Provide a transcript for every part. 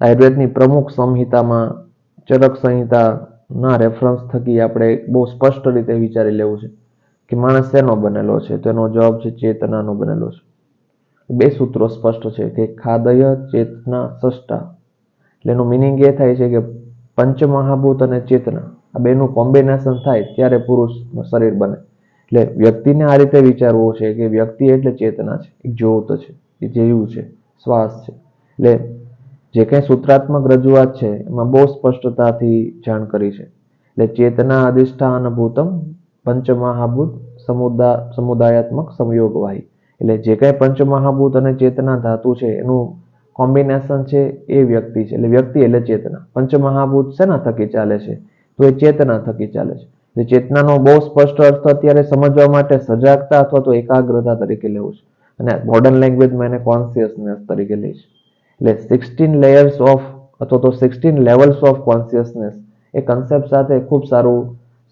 આયુર્વેદની પ્રમુખ સંહિતામાં ચરક સંહિતાના રેફરન્સ થકી આપણે બહુ સ્પષ્ટ રીતે વિચારી લેવું છે કે માણસ શેનો બનેલો છે? તેનો જવાબ છે ચેતનાનો બનેલો છે. બે સૂત્રો સ્પષ્ટ છે કે ખાદય ચેતના સષ્ટા. એટલે એનું મિનિંગ એ થાય છે કે પંચમહાભૂત અને ચેતના. આ બેનું કોમ્બિનેશન થાય ત્યારે પુરુષનું શરીર બને. એટલે વ્યક્તિને આ રીતે વિચારવું છે કે વ્યક્તિ એટલે ચેતના છે. એક જ્યોત છે એ જેવું છે, શ્વાસ છે. એટલે જે કંઈ સૂત્રાત્મક રજૂઆત છે, એમાં બહુ સ્પષ્ટતાથી જાણ કરી છે. એટલે ચેતના અધિષ્ઠાન ભૂતમ પંચમહાભૂત સમુદા, સમુદાયાત્મક સંયોગવાહી. એટલે જે કાંઈ પંચમહાભૂત અને ચેતના ધાતુ છે, એનું કોમ્બિનેશન છે એ વ્યક્તિ છે. એટલે વ્યક્તિ એટલે ચેતના. પંચમહાભૂત શેના થકી ચાલે છે? તો એ ચેતના થકી ચાલે છે. એટલે ચેતનાનો બહુ સ્પષ્ટ અર્થ અત્યારે સમજવા માટે સજાગતા અથવા તો એકાગ્રતા તરીકે લેવું છે. અને મોડર્ન લેંગ્વેજમાં એને કોન્સિયસનેસ તરીકે લે છે. એટલે સિક્સટીન લેયર્સ ઓફ અથવા તો સિક્સટીન લેવલ્સ ઓફ કોન્શિયસનેસ એ કન્સેપ્ટ સાથે ખૂબ સારું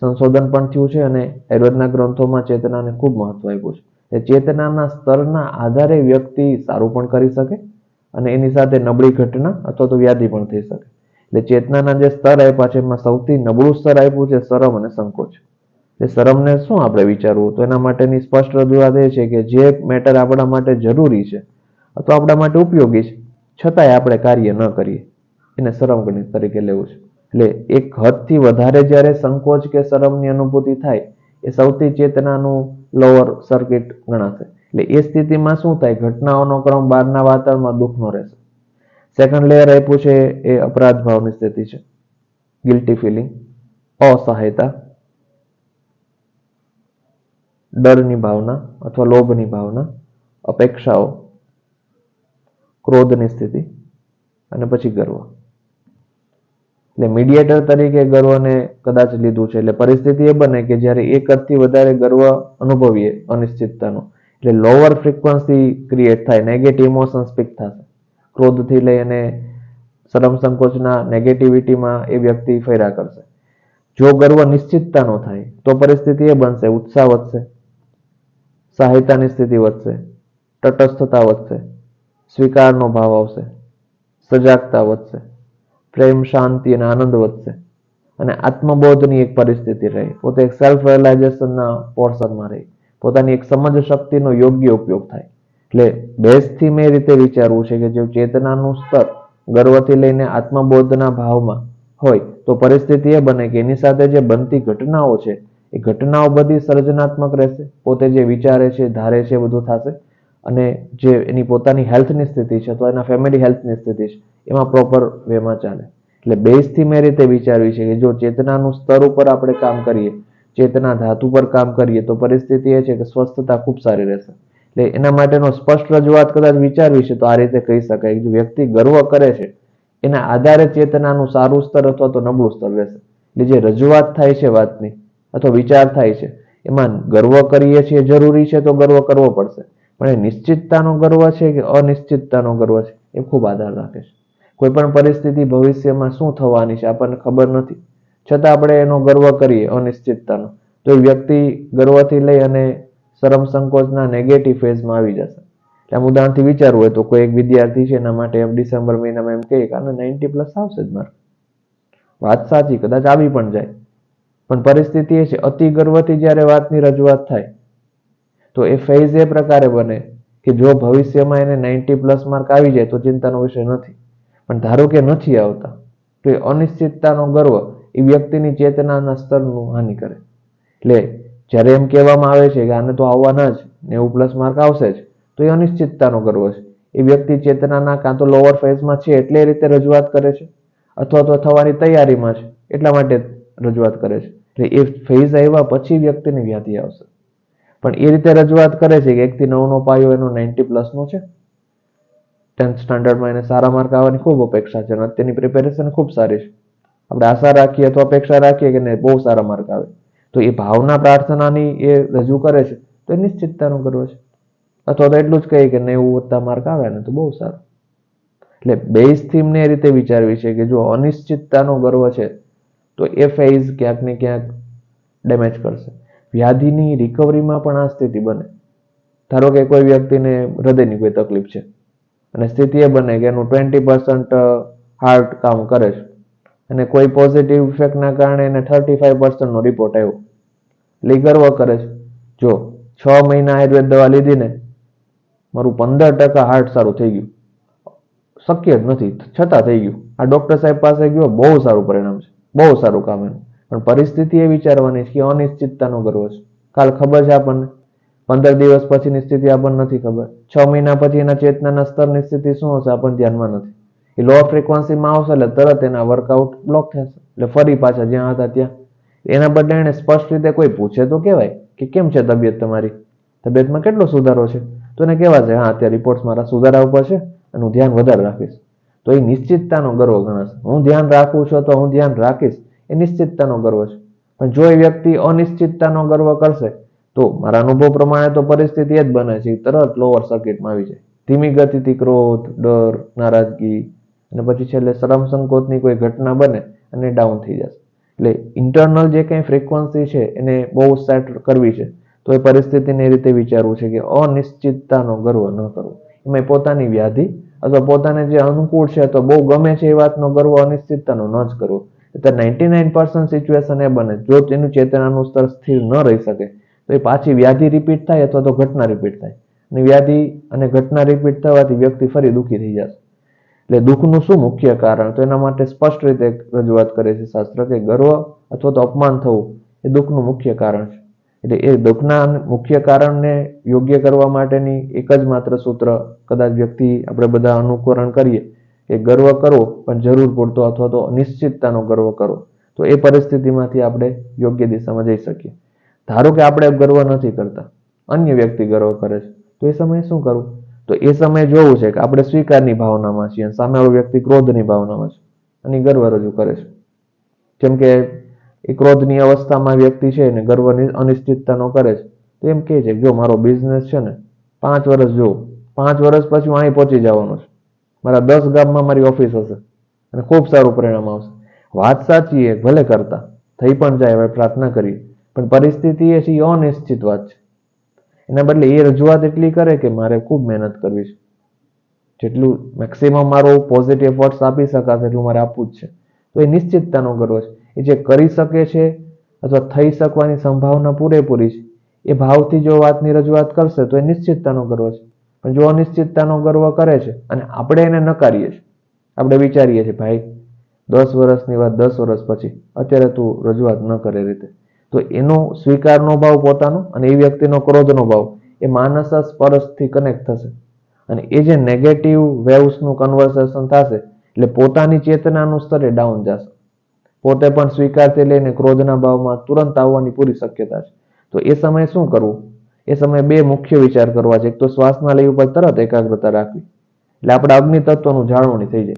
સંશોધન પણ થયું છે અને આયુર્વેદના ગ્રંથોમાં ચેતનાને ખૂબ મહત્વ આપ્યું છે. એ ચેતનાના સ્તરના આધારે વ્યક્તિ સારું પણ કરી શકે અને એની સાથે નબળી ઘટના અથવા તો વ્યાધિ પણ થઈ શકે. એટલે ચેતનાના જે સ્તર આપ્યા છે, એમાં સૌથી નબળું સ્તર આપ્યું છે શરમ અને સંકોચ. એટલે શરમને શું આપણે વિચારવું? તો એના માટેની સ્પષ્ટ રજૂઆત એ છે કે જે મેટર આપણા માટે જરૂરી છે, અથવા આપણા માટે ઉપયોગી છે છતાંય આપણે કાર્ય ન કરીએ. એને શરમ ગણિત તરીકે લેવું છે. એટલે એક હદથી વધારે જ્યારે સંકોચ કે શરમની અનુભૂતિ થાય, એ સૌથી ચેતનાનું લોઅર સર્કિટ ગણાશે. એટલે એ સ્થિતિમાં શું થાય? ઘટનાઓનો ક્રમ બહારના વાતાવરણમાં દુઃખનો રહેશે. સેકન્ડ લેયર આપ્યું છે, એ અપરાધ ભાવની સ્થિતિ છે. ગિલ્ટી ફિલિંગ અસહાયતા, ડરની ભાવના અથવા લોભની ભાવના, અપેક્ષાઓ ક્રોધની સ્થિતિ અને પછી ગર્વ. એટલે મીડિયેટર તરીકે ગર્વને કદાચ લીધું છે. એટલે પરિસ્થિતિ એ બને કે જ્યારે એક કરતી વધારે ગર્વ અનુભવીએ અનિશ્ચિતતાનો. એટલે લોઅર ફ્રિકવન્સી ક્રિએટ થાય નેગેટિવ ઇમોશન્સ પીક થશે. ક્રોધથી લઈ અને શરમ સંકોચના નેગેટિવિટીમાં એ વ્યક્તિ ફેરા કરશે. જો ગર્વ નિશ્ચિતતાનો થાય, તો પરિસ્થિતિ એ બનશે, ઉત્સાહ વધશે, સહાયતાની સ્થિતિ વધશે, તટસ્થતા વધશે સ્વીકારનો ભાવ આવશે. સજાગતા વધશે. પ્રેમ, શાંતિ અને આનંદ વધશે. અને આત્મબોધની એક પરિસ્થિતિ રહી. પોતે એક સેલ્ફ રિયલાઇઝેશનના પોર્શનમાં રહી. પોતાની એક સમજ શક્તિનો યોગ્ય ઉપયોગ થાય. એટલે બેઝથી મેં રીતે વિચારવું છે કે જો ચેતનાનું સ્તર ગર્વથી લઈને આત્મબોધના ભાવમાં હોય, તો પરિસ્થિતિ એ બને કે એની સાથે જે બનતી ઘટનાઓ છે, એ ઘટનાઓ બધી સર્જનાત્મક રહેશે. પોતે જે વિચારે છે, ધારે છે બધું થશે. અને જે એની પોતાની હેલ્થની સ્થિતિ છે અથવા એના ફેમિલી હેલ્થની સ્થિતિ છે, એમાં પ્રોપર વેમાં ચાલે. એટલે બેઝથી મેં રીતે વિચારવી છે કે જો ચેતનાનું સ્તર ઉપર આપણે કામ કરીએ, ચેતના ધાતુ પર કામ કરીએ, તો પરિસ્થિતિ એ છે કે સ્વસ્થતા ખૂબ સારી રહેશે. એટલે એના માટેનો સ્પષ્ટ રજૂઆત કદાચ વિચારવી છે, તો આ રીતે કહી શકાય કે વ્યક્તિ ગર્વ કરે છે, એના આધારે ચેતનાનું સારું સ્તર અથવા તો નબળું સ્તર રહેશે. એટલે જે રજૂઆત થાય છે વાતની, અથવા વિચાર થાય છે, એમાં ગર્વ કરીએ છીએ જરૂરી છે તો ગર્વ કરવો પડશે. પણ એ નિશ્ચિતતાનો ગર્વ છે કે અનિશ્ચિતતાનો ગર્વ છે? એ ખૂબ આધાર રાખે છે. કોઈ પણ પરિસ્થિતિ ભવિષ્યમાં શું થવાની છે આપણને ખબર નથી. છતાં આપણે એનો ગર્વ કરીએ, અનિશ્ચિતતાનો. તો વ્યક્તિ ગર્વથી લઈ અને શરમ સંકોચના નેગેટિવ ફેઝમાં આવી જશે. એટલે આમ ઉદાહરણથી વિચારવું હોય તો કોઈ એક વિદ્યાર્થી છે એના માટે ડિસેમ્બર મહિનામાં એમ કહીએ કે આને નાઇન્ટી પ્લસ આવશે જ મારે. વાત સાચી, કદાચ આવી પણ જાય. પણ પરિસ્થિતિ એ છે, અતિ ગર્વથી જ્યારે વાતની રજૂઆત થાય તો એ ફેઝ એ પ્રકારે બને કે જો ભવિષ્યમાં એને નાઇન્ટી પ્લસ માર્ક આવી જાય તો ચિંતાનો વિષય નથી. પણ ધારો કે નથી આવતા, તો એ અનિશ્ચિતતાનો ગર્વ એ વ્યક્તિની ચેતનાના સ્તરનું હાનિ કરે. એટલે જ્યારે એમ કહેવામાં આવે છે કે આને તો આવવાના જ નેવું પ્લસ માર્ક આવશે જ, તો એ અનિશ્ચિતતાનો ગર્વ છે. એ વ્યક્તિ ચેતનાના કાં તો લોઅર ફેઝમાં છે એટલે એ રીતે રજૂઆત કરે છે, અથવા તો થવાની તૈયારીમાં છે એટલા માટે રજૂઆત કરે છે. એટલે એ ફેઝ આવ્યા પછી વ્યક્તિની વ્યાધિ આવશે. પણ એ રીતે રજૂઆત કરે છે કે એકથી નવનો પાયો એનો નાઇન્ટી પ્લસનો છે. ટેન્થ સ્ટાન્ડર્ડમાં એને સારા માર્ક આવવાની ખૂબ અપેક્ષા છે અને અત્યારની પ્રિપેરેશન ખૂબ સારી છે. આપણે આશા રાખીએ અથવા અપેક્ષા રાખીએ કે નહીં બહુ સારા માર્ક આવે. તો એ ભાવના પ્રાર્થનાની એ રજૂ કરે છે, તો એ નિશ્ચિતતાનો ગર્વ છે. અથવા તો એટલું જ કહે કે નેવું વધતા માર્ક આવે ને તો બહુ સારું. એટલે બેઝ થીમને એ રીતે વિચારવી છે કે જો અનિશ્ચિતતાનો ગર્વ છે, તો એ ફેઝ ક્યાંક ને ક્યાંક ડેમેજ કરશે. વ્યાધિની રિકવરીમાં પણ આ સ્થિતિ બને. ધારો કે કોઈ વ્યક્તિને હૃદયની કોઈ તકલીફ છે અને સ્થિતિ એ બને કે એનું ટ્વેન્ટી પર્સન્ટ હાર્ટ કામ કરે છે અને કોઈ પોઝિટિવ ઇફેક્ટના કારણે એને થર્ટી ફાઈવ પર્સન્ટનો રિપોર્ટ આવ્યો. લીગર વર્ક કરે છે. જો છ મહિના આયુર્વેદ દવા લીધીને મારું પંદર ટકા હાર્ટ સારું થઈ ગયું. શક્ય જ નથી. છતાં થઈ ગયું. આ ડોક્ટર સાહેબ પાસે ગયો, બહુ સારું પરિણામ છે. બહુ સારું કામ એનું. પણ પરિસ્થિતિ એ વિચારવાની છે કે અનિશ્ચિતતાનો ગર્વ છે. કાલ ખબર છે આપણને? પંદર દિવસ પછીની સ્થિતિ આપણને નથી ખબર. છ મહિના પછી એના ચેતનાના સ્તરની સ્થિતિ શું હશે આપણને ધ્યાનમાં નથી. એ લો ફ્રિકવન્સીમાં આવશે એટલે તરત એના વર્કઆઉટ બ્લોક થશે. એટલે ફરી પાછા જ્યાં હતા ત્યાં. એના બદલે એને સ્પષ્ટ રીતે કોઈ પૂછે તો કહેવાય કે કેમ છે તબિયત તમારી? તબિયતમાં કેટલો સુધારો છે? તો એને કહેવા છે, હા, અત્યારે રિપોર્ટ્સ મારા સુધારા ઉપર છે અને હું ધ્યાન વધારે રાખીશ. તો એ નિશ્ચિતતાનો ગર્વ ગણાશે. હું ધ્યાન રાખું છું તો હું ધ્યાન રાખીશ. એ નિશ્ચિતતાનો ગર્વ છે. પણ જો એ વ્યક્તિ અનિશ્ચિતતાનો ગર્વ કરશે, તો મારા અનુભવ પ્રમાણે તો પરિસ્થિતિ એ જ બને છે. તરત લોઅર સર્કિટમાં આવી જાય. ધીમી ગતિથી ક્રોધ, ડર, નારાજગી અને પછી છેલ્લે શરમ સંકોચની કોઈ ઘટના બને અને ડાઉન થઈ જશે. એટલે ઇન્ટરનલ જે કંઈ ફ્રીક્વન્સી છે એને બહુ સેટ કરવી છે, તો એ પરિસ્થિતિને એ રીતે વિચારવું છે કે અનિશ્ચિતતાનો ગર્વ ન કરવો. એમાં પોતાની વ્યાધિ અથવા પોતાને જે અનુકૂળ છે અથવા બહુ ગમે છે એ વાતનો ગર્વ અનિશ્ચિતતાનો ન જ કરવો. એટલે નાઇન્ટી નાઇન પર્સન્ટ સિચ્યુએશન એ બને. જો તેનું ચેતનાનું સ્તર સ્થિર ન રહી શકે, તો એ પાછી વ્યાધિ રિપીટ થાય અથવા તો ઘટના રિપીટ થાય. અને વ્યાધિ અને ઘટના રિપીટ થવાથી વ્યક્તિ ફરી દુઃખી થઈ જશે. એટલે દુઃખનું શું મુખ્ય કારણ? તો એના માટે સ્પષ્ટ રીતે રજૂઆત કરે છે શાસ્ત્ર કે ગર્વ અથવા તો અપમાન થવું એ દુઃખનું મુખ્ય કારણ છે. એટલે એ દુઃખના મુખ્ય કારણને યોગ્ય કરવા માટેની એક જ માત્ર સૂત્ર કદાચ વ્યક્તિ આપણે બધા અનુકરણ કરીએ કે ગર્વ કરવો પણ જરૂર પૂરતો અથવા તો અનિશ્ચિતતાનો ગર્વ કરવો. તો એ પરિસ્થિતિમાંથી આપણે યોગ્ય દિશામાં જઈ શકીએ. ધારો કે આપણે ગર્વ નથી કરતા, અન્ય વ્યક્તિ ગર્વ કરે છે, તો એ સમયે શું કરવું? તો એ સમયે જોવું છે કે આપણે સ્વીકારની ભાવનામાં છીએ અને સામેવાળો વ્યક્તિ ક્રોધની ભાવનામાં છે અને ગર્વ રજૂ કરે છે. જેમ કે એ ક્રોધની અવસ્થામાં વ્યક્તિ છે ને ગર્વની અનિશ્ચિતતાનો કરે છે, તો એમ કહે છે જો મારો બિઝનેસ છે ને, પાંચ વર્ષ જો પાંચ વર્ષ પછી હું અહીં પહોંચી જવાનું છે. મારા દસ ગામમાં મારી ઓફિસ હશે અને ખૂબ સારું પરિણામ આવશે. વાત સાચી એ, ભલે કરતા, થઈ પણ જાય હવે પ્રાર્થના કરીએ. પણ પરિસ્થિતિ એ છે અનિશ્ચિત વાત છે. એના બદલે એ રજૂઆત એટલી કરે કે મારે ખૂબ મહેનત કરવી છે. જેટલું મેક્સિમમ મારો પોઝિટિવ એફર્ટ્સ આપી શકાશે એટલું મારે આપવું જ છે. તો એ નિશ્ચિતતાનો ગર્વ છે. એ જે કરી શકે છે અથવા થઈ શકવાની સંભાવના પૂરેપૂરી છે, એ ભાવથી જો વાતની રજૂઆત કરશે તો એ નિશ્ચિતતાનો ગર્વ છે. પણ જો અનિશ્ચિતતાનો ગર્વ કરે છે અને આપણે એને નકારીએ છીએ, આપણે વિચારીએ છીએ, ભાઈ, દસ વર્ષની વાત, દસ વર્ષ પછી અત્યારે તું રજૂઆત ન કરે રીતે. તો એનો સ્વીકારનો ભાવ પોતાનો અને એ વ્યક્તિનો ક્રોધનો ભાવ એ માનસ સ્પર્શથી કનેક્ટ થશે. અને એ જે નેગેટિવ વેવ્સનું કન્વર્સેશન થશે, એટલે પોતાની ચેતનાનું સ્તરે ડાઉન જશે. પોતે પણ સ્વીકારથી લઈને ક્રોધના ભાવમાં તુરંત આવવાની પૂરી શક્યતા છે. તો એ સમયે શું કરવું? એ સમયે બે મુખ્ય વિચાર કરવા છે. એક તો શ્વાસના લય ઉપર તરત એકાગ્રતા રાખવી. એટલે આપણા અગ્નિ તત્વનું જાળવણી થઈ જાય.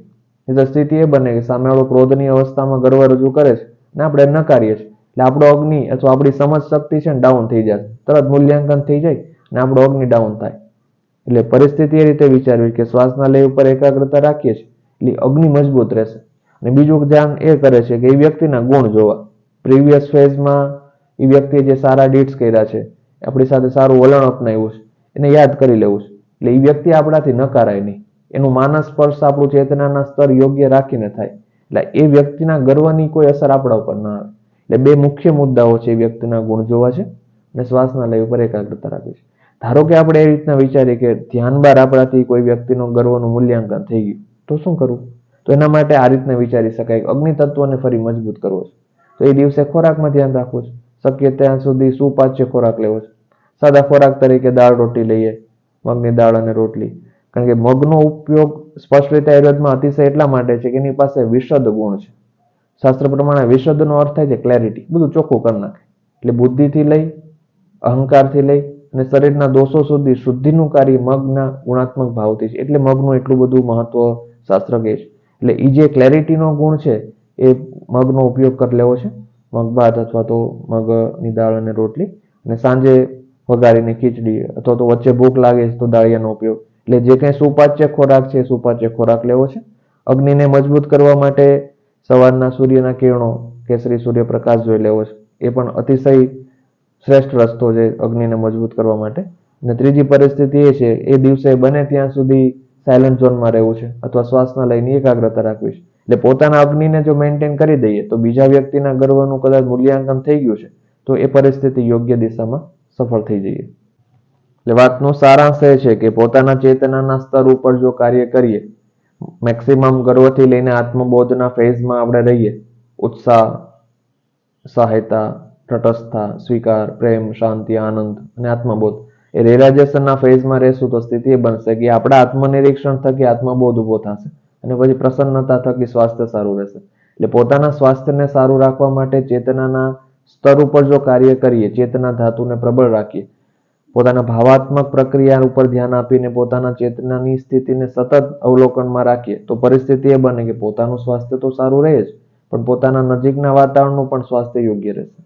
એટલે સ્થિતિ એ બને કે સામેવાળો ક્રોધની અવસ્થામાં ગર્વ રજૂ કરે છે ને આપણે નકારીએ છીએ. એટલે આપણો અગ્નિ અથવા આપણી સમજ શક્તિ છે ને ડાઉન થઈ જાય. તરત મૂલ્યાંકન થઈ જાય ને આપણો અગ્નિ ડાઉન થાય. એટલે પરિસ્થિતિ એ રીતે વિચારવી કે શ્વાસના લય ઉપર એકાગ્રતા રાખીએ છીએ. એટલે અગ્નિ મજબૂત રહેશે. અને બીજું ધ્યાન એ કરે છે કે એ વ્યક્તિના ગુણ જોવા. પ્રીવિયસ ફેઝમાં એ વ્યક્તિએ જે સારા ડીટ્સ કર્યા છે આપણી સાથે સારું વલણ અપનાવ્યું છે, એને યાદ કરી લેવું છે. એટલે એ વ્યક્તિ આપણાથી નકારાય નહીં. એનું માનસ સ્પર્શ આપણું ચેતનાના સ્તર યોગ્ય રાખીને થાય. એટલે એ વ્યક્તિના ગર્વની કોઈ અસર આપણા ઉપર ન આવે. એટલે બે મુખ્ય મુદ્દાઓ છે એ વ્યક્તિના ગુણ જોવા છે અને શ્વાસના લય ઉપર એકાગ્રતા રાખવી છે. ધારો કે આપણે એ રીતના વિચારીએ કે ધ્યાન બાર આપણાથી કોઈ વ્યક્તિનો ગર્વનું મૂલ્યાંકન થઈ ગયું, તો શું કરવું? તો એના માટે આ રીતના વિચારી શકાય અગ્નિ તત્વને ફરી મજબૂત કરવો છે. તો એ દિવસે ખોરાકમાં ધ્યાન રાખવું છે. શક્ય ત્યાં સુધી સુપાચ્ય ખોરાક લેવો છે. સાદા ખોરાક તરીકે દાળ રોટી લઈએ, મગની દાળ અને રોટલી. કારણ કે મગનો ઉપયોગ સ્પષ્ટ રીતે આયુર્વેદમાં અતિશય એટલા માટે છે કે એની પાસે વિશદ ગુણ છે. શાસ્ત્ર પ્રમાણે વિશદનો અર્થ થાય છે ક્લેરિટી બધું ચોખ્ખું કરી નાખે. એટલે બુદ્ધિથી લઈ, અહંકારથી લઈ અને શરીરના દોષો સુધી શુદ્ધિનું કાર્ય મગના ગુણાત્મક ભાવથી છે. એટલે મગનું એટલું બધું મહત્વ શાસ્ત્ર કહે છે. એટલે એ જે ક્લેરિટીનો ગુણ છે, એ મગનો ઉપયોગ કરી લેવો છે. મગ ભાત અથવા તો મગની દાળ અને રોટલી. અને સાંજે વઘારીને ખીચડી, અથવા તો વચ્ચે ભૂખ લાગે તો દાળિયાનો ઉપયોગ. એટલે જે કંઈ સુપાચ્ય ખોરાક છે સુપાચ્ય ખોરાક લેવો છે. અગ્નિને મજબૂત કરવા માટે સવારના સૂર્યના કિરણો, કેસરી સૂર્યપ્રકાશ જોઈ લેવો છે. એ પણ અતિશય શ્રેષ્ઠ રસ્તો છે અગ્નિને મજબૂત કરવા માટે. અને ત્રીજી પરિસ્થિતિ એ છે, એ દિવસે બને ત્યાં સુધી સાયલન્ટ ઝોનમાં રહેવું છે, અથવા શ્વાસના લઈને એકાગ્રતા રાખવી છે. એટલે પોતાના અગ્નિને જો મેન્ટેન કરી દઈએ, તો બીજા વ્યક્તિના ગર્વનું કદાચ મૂલ્યાંકન થઈ ગયું છે, તો એ પરિસ્થિતિ યોગ્ય દિશામાં સફળ થઈ જઈએ. એટલે વાતનો સારાંશ એ છે કે પોતાના ચેતનાના સ્તર ઉપર જો કાર્ય કરીએ મેક્સિમમ ગર્વથી લઈને આત્મબોધના ફેઝમાં આપણે રહીએ, ઉત્સાહ, સહાયતા, તટસ્થતા, સ્વીકાર, પ્રેમ, શાંતિ, આનંદ અને આત્મબોધ એ રિયલાઇઝેશનના ફેઝમાં રહેશું તો સ્થિતિ એ બનશે કે આપણા આત્મનિરીક્ષણ થકી આત્મબોધ ઊભો થશે અને પછી પ્રસન્નતા થકી સ્વાસ્થ્ય સારું રહેશે. એટલે પોતાના સ્વાસ્થ્યને સારું રાખવા માટે ચેતનાના સ્તર ઉપર જો કાર્ય કરીએ, ચેતના ધાતુને પ્રબળ રાખીએ, પોતાના ભાવાત્મક પ્રક્રિયા ઉપર ધ્યાન આપીને પોતાના ચેતનાની સ્થિતિને સતત અવલોકનમાં રાખીએ, તો પરિસ્થિતિ એ બને કે પોતાનું સ્વાસ્થ્ય તો સારું રહે જ, પણ પોતાના નજીકના વાતાવરણનું પણ સ્વાસ્થ્ય યોગ્ય રહેશે.